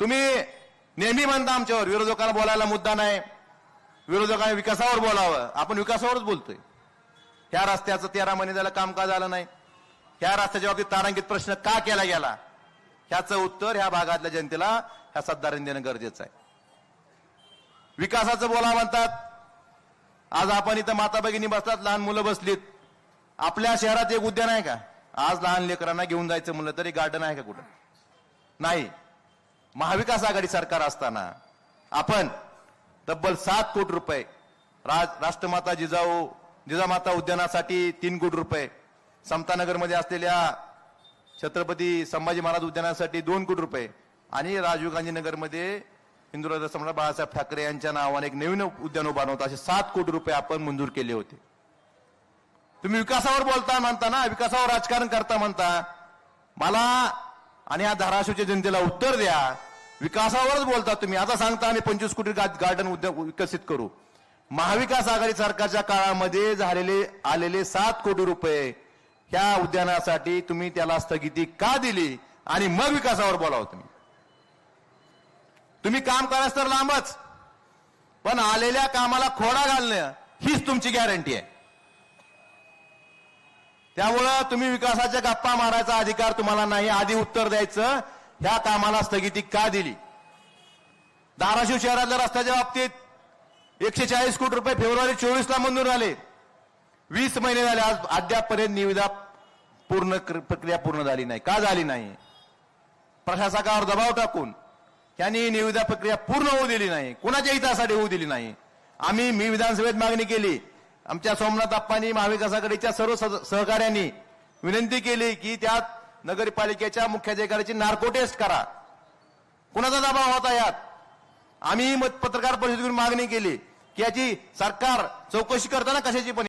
तुम्ही नेहमी म्हणता आमच्यावर विरोधकांना बोलायला मुद्दा नाही. विरोधकांनी विकासावर बोलावं. आपण विकासावरच बोलतोय. ह्या रस्त्याचं तेरा महिने झालं काम का झालं नाही. ह्या रस्त्याच्या बाबतीत तारांकित प्रश्न का केला गेला? ह्याचं उत्तर ह्या भागातल्या जनतेला ह्या सत्तारांनी देणं गरजेचं आहे. विकासाचं बोला म्हणतात. आज आपण इथं माता भगिनी बसतात लहान मुलं बसलीत. आपल्या शहरात एक उद्यान आहे का? आज लहान लेकरांना घेऊन जायचं म्हणलं तरी गार्डन आहे का कुठं? नाही. महाविकास आघाडी सरकार असताना आपण तब्बल सात कोटी रुपये राज राष्ट्रमाता जिजाऊ जिजामाता उद्यानासाठी तीन कोटी रुपये समतानगरमध्ये असलेल्या छत्रपती संभाजी महाराज उद्यानासाठी दोन कोटी रुपये आणि राजीव गांधी नगरमध्ये हिंदुराज सम्राट बाळासाहेब ठाकरे यांच्या नावाने एक नवीन उद्यान उभारलं असे सात कोटी रुपये आपण मंजूर केले होते. तुम्ही विकासावर बोलता म्हणता ना विकासावर राजकारण करता म्हणता मला आणि या धाराशिवच्या जनतेला उत्तर द्या. विकासावरच बोलता तुम्ही. आता सांगता आम्ही पंचवीस कोटी गार्डन उद्या विकसित करू. महाविकास आघाडी सरकारच्या काळामध्ये झालेले आलेले सात कोटी रुपये ह्या उद्यानासाठी तुम्ही त्याला स्थगिती का दिली? आणि मग विकासावर बोलावं तुम्ही. तुम्ही काम करायचं तर लांबच पण आलेल्या कामाला खोडा घालणं हीच तुमची गॅरंटी आहे. त्यामुळं तुम्ही विकासाच्या गप्पा मारायचा अधिकार तुम्हाला नाही. आधी उत्तर द्यायचं ह्या कामाला स्थगिती का दिली? धाराशिव शहरातल्या रस्त्याच्या बाबतीत एकशे चाळीस कोटी रुपये फेब्रुवारी चोवीसला मंजूर झाले. वीस महिने झाले आज अद्यापपर्यंत निविदा पूर्ण क्र- प्रक्रिया पूर्ण झाली नाही. का झाली नाही? प्रशासकावर दबाव टाकून त्यांनी निविदा प्रक्रिया पूर्ण होऊ दिली नाही. कुणाच्या हितासाठी होऊ दिली नाही? आम्ही मी विधानसभेत मागणी केली. आमच्या सोमनाथ अप्पांनी महाविकासाकडेच्या सर्व सद- सहकाऱ्यांनी विनंती केली की त्यात नगरपालिकेच्या मुख्याधिकाऱ्याची नार्को टेस्ट करा. कुणाचा दबाव होता यात? आम्ही मत- पत्रकार परिषदेतून मागणी केली की याची सरकार चौकशी करताना कशाची पण